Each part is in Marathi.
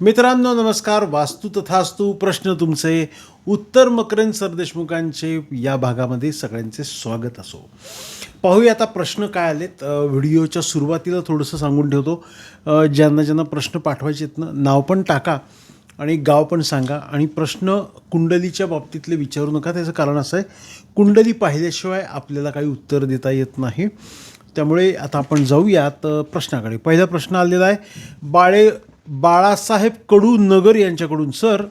मित्रांनो नमस्कार. वास्तू तथास्तू प्रश्न तुमचे. उत्तर मकरंद सरदेशमुखांचे या भागामध्ये सगळ्यांचे स्वागत असो. पाहूया आता प्रश्न काय आलेत. व्हिडिओच्या सुरुवातीला थोडंसं सांगून ठेवतो. ज्यांना ज्यांना प्रश्न पाठवायचे आहेत ना नाव पण टाका आणि गाव पण सांगा. आणि प्रश्न कुंडलीच्या बाबतीतले विचारू नका. त्याचं कारण असं आहे कुंडली पाहिल्याशिवाय आपल्याला काही उत्तर देता येत नाही. त्यामुळे आता आपण जाऊयात प्रश्नाकडे. पहिला प्रश्न आलेला आहे बाळे बाळासाहेब कडू नगर यांच्याकडून. सर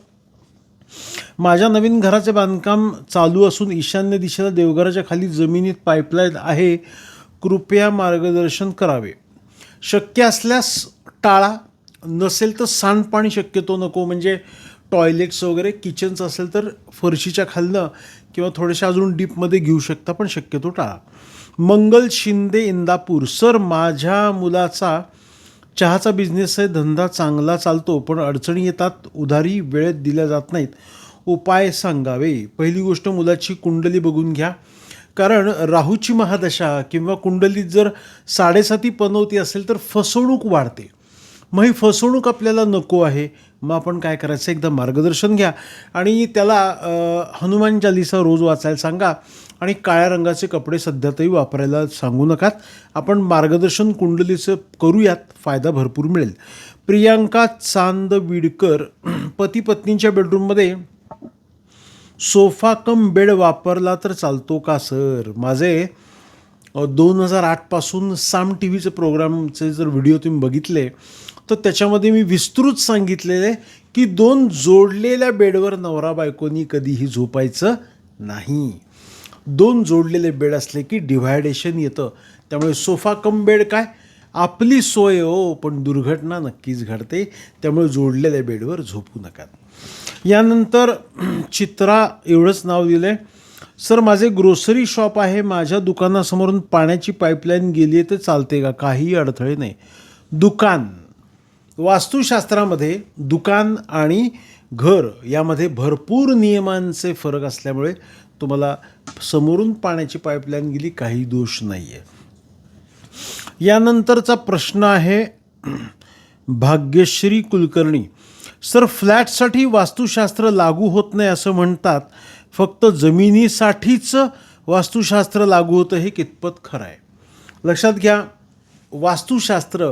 माझ्या नवीन घराचे बांधकाम चालू असून ईशान्य दिशेला देवघराच्या खाली जमिनीत पाईपलाईन आहे. कृपया मार्गदर्शन करावे. शक्य असल्यास टाळा. नसेल तर सांडपाणी शक्यतो नको. म्हणजे टॉयलेट्स वगैरे किचन्स असेल तर फरशीच्या खालनं किंवा थोड्याशा अजून डीपमध्ये घेऊ शकता पण शक्यतो टाळा. मंगल शिंदे इंदापूर. सर माझ्या मुलाचा चहाचा बिझनेस आहे धंदा चांगला चालतो पण अडचणी येतात उधारी वेळेत दिल्या जात नाहीत. उपाय सांगावे. पहिली गोष्ट मुलाची कुंडली बघून घ्या. कारण राहूची महादशा किंवा कुंडलीत जर साडेसाती पनवती असेल तर फसवणूक वाढते. मग ही फसवणूक आपल्याला नको आहे. मग आपण काय करायचं? एकदा मार्गदर्शन घ्या. आणि त्याला हनुमान चालिसा रोज वाचायला सांगा. आणि काळ्या रंगाचे कपडे सध्या तरी वापरायला सांगू नकात. आपण मार्गदर्शन कुंडलीचं करूयात. फायदा भरपूर मिळेल. प्रियांका चांद विडकर पती पत्नीच्या बेडरूममध्ये सोफा कम बेड वापरला तर चालतो का सर? माझे दोन हजार आठपासून साम टी व्हीचे प्रोग्रामचे जर व्हिडिओ तुम्ही बघितले तर त्याच्यामध्ये मी विस्तृत सांगितलेले की दोन जोडलेल्या बेडवर नवरा बायकोनी कधीही झोपायचं नाही. दोन जोडलेले बेड असले की डिव्हायडेशन येतं. त्यामुळे सोफा कम बेड काय? आपली सोय हो पण दुर्घटना नक्कीच घडते. त्यामुळे जोडलेल्या बेडवर झोपू नका. यानंतर चित्रा एवढंच नाव दिलं आहे सर माझे ग्रोसरी शॉप आहे माझ्या दुकानासमोरून पाण्याची पाईपलाईन गेली आहे तर चालते का? काहीही अडथळे नाही. दुकान. वास्तुशास्त्रामध्ये दुकान आणि घर यामध्ये भरपूर नियमांचे फरक असल्यामुळे तुम्हाला समोरून पाण्याची पाईपलाईन गेली काही दोष नाही आहे यानंतरचा प्रश्न आहे भाग्यश्री कुलकर्णी. सर फ्लॅटसाठी वास्तुशास्त्र लागू होत नाही असं म्हणतात फक्त जमिनीसाठीच वास्तुशास्त्र लागू होतं हे कितपत खरं आहे? लक्षात घ्या वास्तुशास्त्र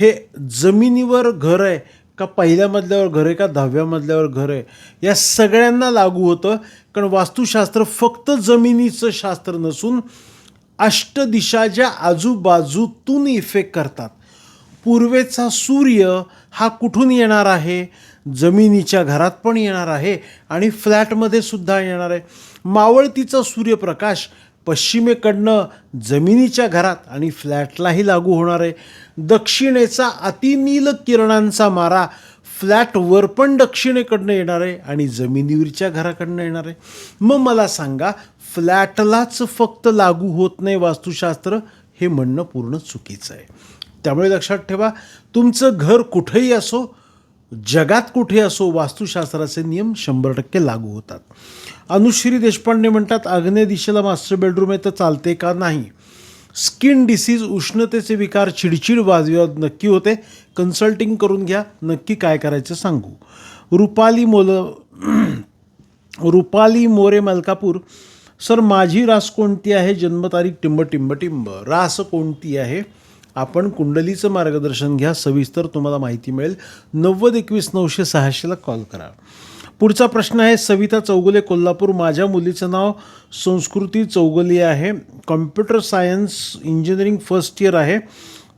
हे जमिनीवर घर आहे का पहिल्या मजल्यावर घर आहे का दहाव्या मजल्यावर घर आहे? या सगळ्यांना लागू होतं कारण वास्तुशास्त्र फक्त जमिनीचं शास्त्र नसून अष्टदिशाच्या आजूबाजूतून इफेक्ट करतात. पूर्वेचा सूर्य हा कुठून येणार आहे? जमिनीच्या घरात पण येणार आहे आणि फ्लॅटमध्ये सुद्धा येणार आहे. मावळतीचा सूर्यप्रकाश पश्चिमेकडनं जमिनीच्या घरात आणि फ्लॅटलाही लागू होणार आहे. दक्षिणेचा अतिनील किरणांचा मारा फ्लॅटवर पण दक्षिणेकडनं येणार आहे आणि जमिनीवरच्या घराकडनं येणार आहे. मग मला सांगा फ्लॅटलाच फक्त लागू होत नाही वास्तुशास्त्र? हे म्हणणं पूर्ण चुकीचं आहे. त्यामुळे लक्षात ठेवा तुमचं घर कुठेही असो जगात कुठे असो वास्तुशास्त्राचे नियम शंभर टक्के लागू होतात. अनुश्री देशपांडे म्हणतात आग्नेय दिशेला मास्टर बेडरूम आहे तर चालते का नाही? स्किन डिसीज उष्णतेचे विकार चिडचिड वाजविवाद नक्की होते. कन्सल्टिंग करून घ्या नक्की काय करायचं सांगू. रुपाली मोल रुपाली मोरे मलकापूर सर माझी रास कोणती आहे? जन्मतारीख टिंब टिंब टिंब रास कोणती आहे? आपण कुंडलीचं मार्गदर्शन घ्या सविस्तर तुम्हाला माहिती मिळेल. नव्वद एकवीस नऊशे सहाशेला कॉल करा. पुढचा प्रश्न आहे सविता चौगुले कोल्हापूर. माझ्या मुलीचं नाव संस्कृती चौगुले आहे. Computer science engineering first year आहे.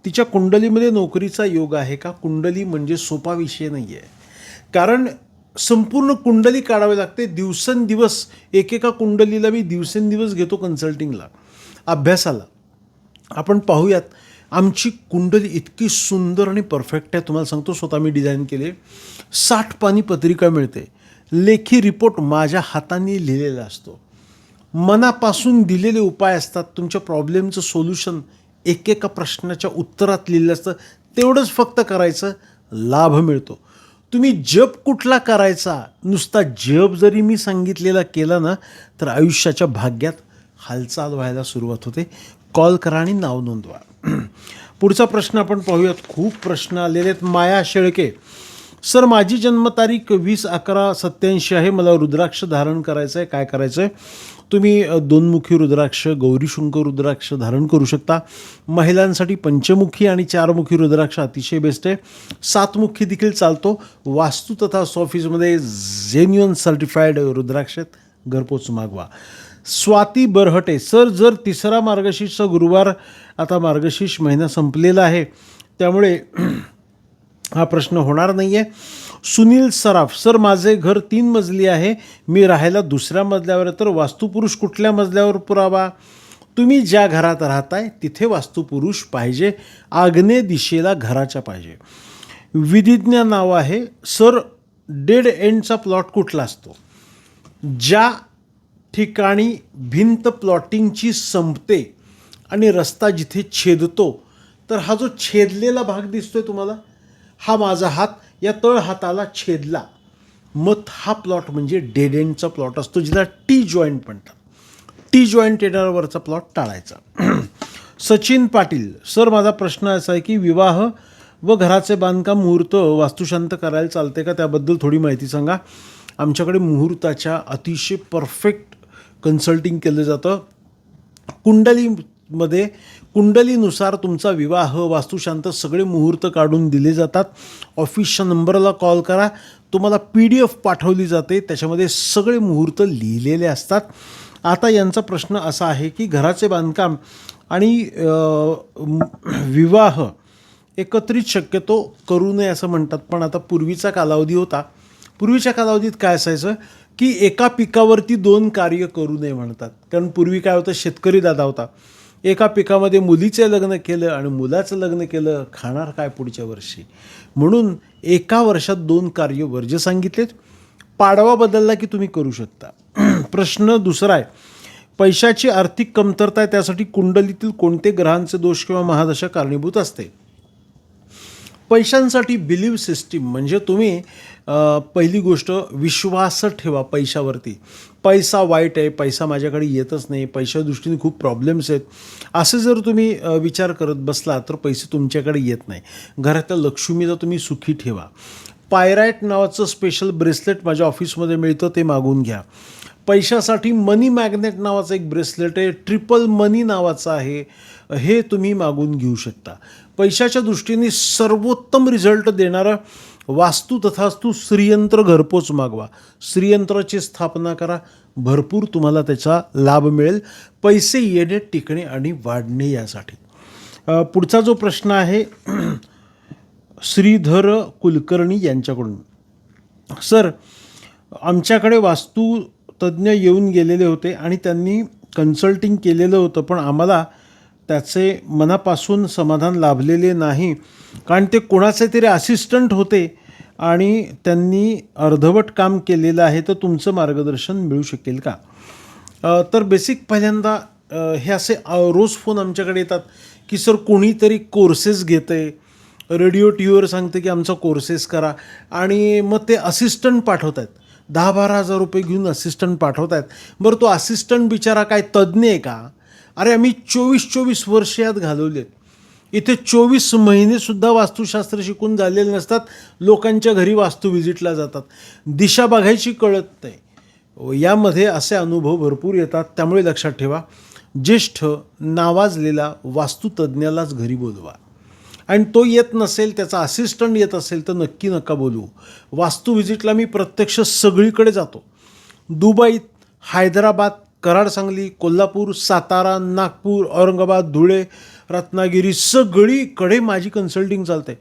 तिच्या कुंडलीमध्ये नोकरीचा योग आहे का? कुंडली म्हणजे सोपा विषय नाही आहे कारण संपूर्ण कुंडली काढावी लागते. दिवसेंदिवस एकेका कुंडलीला मी दिवसेंदिवस घेतो कन्सल्टिंगला अभ्यासाला. आपण पाहूयात. आमची कुंडली इतकी सुंदर आणि परफेक्ट आहे तुम्हाला सांगतो स्वतः मी डिझाईन केले. साठ पानी पत्रिका मिळते. लेखी रिपोर्ट माझ्या हाताने लिहिलेला असतो. मनापासून दिलेले उपाय असतात. तुमच्या प्रॉब्लेमचं सोल्युशन एकेका प्रश्नाच्या उत्तरात लिहिलं असतं. तेवढंच फक्त करायचं लाभ मिळतो. तुम्ही जप कुठला करायचा नुसता जप जरी मी सांगितलेला केला ना तर आयुष्याच्या भाग्यात हालचाल व्हायला सुरुवात होते. कॉल करा आणि नाव नोंदवा. पुढचा प्रश्न आपण पाहूयात. खूप प्रश्न आलेले आहेत. माया शेळके सर माझी जन्मतारीख वीस अकरा सत्याऐंशी आहे. मला रुद्राक्ष धारण करायचं आहे. काय करायचं आहे तुम्ही दोनमुखी रुद्राक्ष गौरीशुंक रुद्राक्ष धारण करू शकता. महिलांसाठी पंचमुखी आणि चारमुखी रुद्राक्ष अतिशय बेस्ट आहे. सातमुखी देखील चालतो. वास्तू तथा ऑफिसमध्ये जेन्युअन सर्टिफाईड रुद्राक्ष आहेत. घरपोच मागवा. स्वाती बरहटे. सर जर तिसरा मार्गशीर्षचा गुरुवार आता मार्गशीर्ष महिना संपलेला आहे त्यामुळे हा प्रश्न होणार नाही आहे सुनील सराफ सर माझे घर तीन मजली आहे. मी राहायला दुसऱ्या मजल्यावर तर वास्तुपुरुष कुठल्या मजल्यावर पुरावा? तुम्ही ज्या घरात राहताय तिथे वास्तुपुरुष पाहिजे. आग्नेय दिशेला घराच्या पाहिजे. विधिज्ञ नाव आहे. सर डेड एंडचा प्लॉट कुठला असतो? ज्या ठिकाणी भिंत प्लॉटिंगची संपते आणि रस्ता जिथे छेदतो तर हा जो छेदलेला भाग दिसतोय तुम्हाला हा माझा हात या तळ हाताला छेदला. मग हा प्लॉट म्हणजे डेड एंडचा प्लॉट असतो जिला टी जॉईंट म्हणतात. टी जॉईंट येणारवरचा प्लॉट टाळायचा. सचिन पाटील सर माझा प्रश्न असा आहे की विवाह व घराचे बांधकाम मुहूर्त वास्तुशांत करायला चालते का? त्याबद्दल थोडी माहिती सांगा. आमच्याकडे मुहूर्ताच्या अतिशय परफेक्ट कन्सल्टिंग केलं जातं. कुंडलीमध्ये कुंडलीनुसार तुमचा विवाह वास्तुशांत सगळे मुहूर्त काढून दिले जातात. ऑफिसच्या नंबरला कॉल करा. तुम्हाला पी डी एफ पाठवली जाते. त्याच्यामध्ये सगळे मुहूर्त लिहिलेले असतात. आता यांचा प्रश्न असा आहे की घराचे बांधकाम आणि विवाह एकत्रित शक्यतो करू नये असं म्हणतात. पण आता पूर्वीचा कालावधी होता. पूर्वीच्या कालावधीत काय असायचं? की एका पिकावरती दोन कार्य करू नये म्हणतात. कारण पूर्वी काय होतं शेतकरी दादा होता. एका पिकामध्ये मुलीचे लग्न केलं आणि मुलाचं लग्न केलं खाणार काय पुढच्या वर्षी? म्हणून एका वर्षात दोन कार्य वर्ज सांगितलेत. पाडवा बदलला की तुम्ही करू शकता. प्रश्न दुसरा आहे. पैशाची आर्थिक कमतरता आहे त्यासाठी कुंडलीतील कोणते ग्रहांचे दोष किंवा महादशा कारणीभूत असते? पैशांसाठी बिलीव सिस्टीम म्हणजे तुम्ही पहिली गोष्ट विश्वास ठेवा पैशावरती. पैसा वाईट आहे पैसा माझ्याकडे येतच नाही पैशा दृष्टीने खूप प्रॉब्लेम्स आहेत. असे जर तुम्ही विचार करत बसला तर पैसे तुमच्याकडे येत नाही. घरातल्या लक्ष्मीला तुम्ही सुखी ठेवा. पायरायट नावाचं स्पेशल ब्रेसलेट माझ्या ऑफिसमध्ये मिळतं ते मागून घ्या. पैशासाठी मनी मॅग्नेट नावाचं एक ब्रेसलेट आहे ट्रिपल मनी नावाचं आहे. हे तुम्ही मागून घेऊ शकता. पैशाच्या दृष्टीने सर्वोत्तम रिझल्ट देणारा वास्तू तथास्तू श्रीयंत्र घरपोच मागवा. श्रीयंत्राची स्थापना करा. भरपूर तुम्हाला त्याचा लाभ मिळेल. पैसे येणे टिकणे आणि वाढणे यासाठी. पुढचा जो प्रश्न आहे श्रीधर कुलकर्णी यांच्याकडून. सर आमच्याकडे वास्तू तज्ज्ञ येऊन गेलेले होते आणि त्यांनी कन्सल्टिंग केलेलं होतं पण आम्हाला त्याचे मनापासून समाधान लाभलेले नाही. कारण ते कोणाचे तरी असिस्टंट होते आणि त्यांनी अर्धवट काम केलेलं आहे तर तुमचं मार्गदर्शन मिळू शकेल का? तर बेसिक पहिल्यांदा हे असे रोज फोन आमच्याकडे येतात की सर कोणीतरी कोर्सेस घेतं आहे रेडिओ टी व्हीवर सांगते की आमचा कोर्सेस करा. आणि मग ते असिस्टंट पाठवत आहेत दहा बारा हजार रुपये घेऊन असिस्टंट पाठवत आहेत बरं तो असिस्टंट बिचारा काय तज्ज्ञ आहे का? अरे आम्ही चोवीस चोवीस वर्ष यात घालवलेत इथे चोवीस महिनेसुद्धा वास्तुशास्त्र शिकून झालेले नसतात. लोकांच्या घरी वास्तू व्हिजिटला जातात. दिशा बघायची कळत नाही. यामध्ये असे अनुभव भरपूर येतात. त्यामुळे लक्षात ठेवा. ज्येष्ठ नावाजलेला वास्तुतज्ञालाच घरी बोलवा. आणि तो येत नसेल त्याचा असिस्टंट येत असेल तर नक्की नका बोलू. वास्तू व्हिजिटला मी प्रत्यक्ष सगळीकडे जातो. दुबईत हैदराबाद कराड सांगली कोल्हापूर सातारा नागपूर औरंगाबाद धुळे रत्नागिरी सगळीकडे माझी कन्सल्टिंग चालते.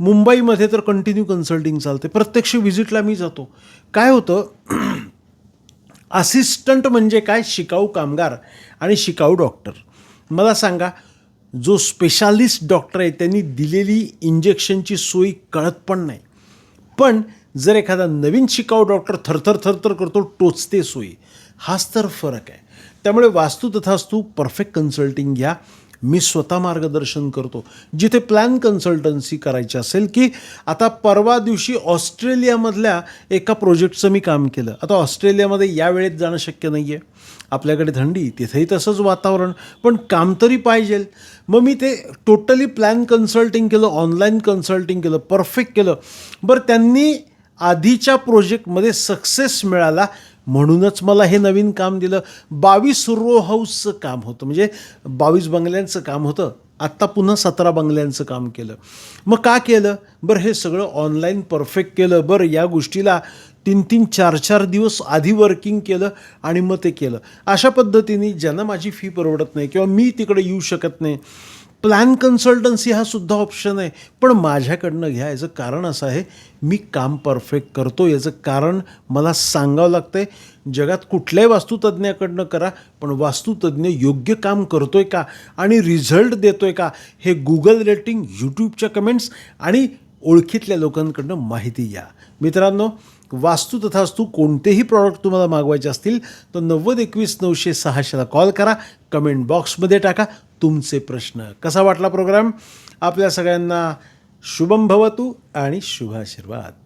मुंबईमध्ये तर कंटिन्यू कन्सल्टिंग चालते. प्रत्यक्ष व्हिजिटला मी जातो. काय होतं? असिस्टंट म्हणजे काय? शिकाऊ कामगार आणि शिकाऊ डॉक्टर मला सांगा जो स्पेशालिस्ट डॉक्टर आहे त्यांनी दिलेली इंजेक्शनची सोयी कळत पण नाही. पण जर एखादा नवीन शिकाऊ डॉक्टर थरथर थरथर करतो टोचते सोयी. हाच तर फरक आहे. त्यामुळे वास्तू तथास्तू परफेक्ट कन्सल्टिंग घ्या. मी स्वतः मार्गदर्शन करतो. जिथे प्लॅन कन्सल्टन्सी करायची असेल की आता परवा दिवशी ऑस्ट्रेलियामधल्या एका प्रोजेक्टचं मी काम केलं. आता ऑस्ट्रेलियामध्ये या वेळेत जाणं शक्य नाही आहे आपल्याकडे थंडी तिथेही तसंच वातावरण. पण काम तरी पाहिजे. मग मी ते टोटली प्लॅन कन्सल्टिंग केलं ऑनलाईन कन्सल्टिंग केलं परफेक्ट केलं. बरं त्यांनी आधीच्या प्रोजेक्टमध्ये सक्सेस मिळाला. म्हणूनच मला हे नवीन काम दिलं. बावीस रो हाऊसचं काम होतं. म्हणजे बावीस बंगल्यांचं काम होतं. आत्ता पुन्हा सतरा बंगल्यांचं काम केलं. मग का केलं? बरं हे सगळं ऑनलाईन परफेक्ट केलं. बरं या गोष्टीला तीन तीन चार चार दिवस आधी वर्किंग केलं आणि मग ते केलं. अशा पद्धतीने ज्यांना माझी फी परवडत नाही किंवा मी तिकडे येऊ शकत नाही प्लॅन कन्सल्टन्सी हा सुद्धा ऑप्शन आहे. पण माझ्याकडनं घ्या याचं कारण असं आहे मी काम परफेक्ट करतो याचं कारण मला सांगावं लागतं आहे जगात कुठल्याही वास्तुतज्ञाकडनं करा पण वास्तुतज्ञ योग्य काम करतोय का आणि रिझल्ट देतोय का हे गुगल रेटिंग यूट्यूबच्या कमेंट्स आणि ओळखीतल्या लोकांकडनं माहिती घ्या. मित्रांनो वास्तू तथास्तू कोणतेही प्रॉडक्ट तुम्हाला मागवायचे असतील तर नव्वद एकवीस नऊशे सहाशेला कॉल करा कमेंट बॉक्समध्ये टाका तुमचे प्रश्न. कसा वाटला प्रोग्राम आपल्या सगळ्यांना शुभम भवतू आणि शुभाशीर्वाद.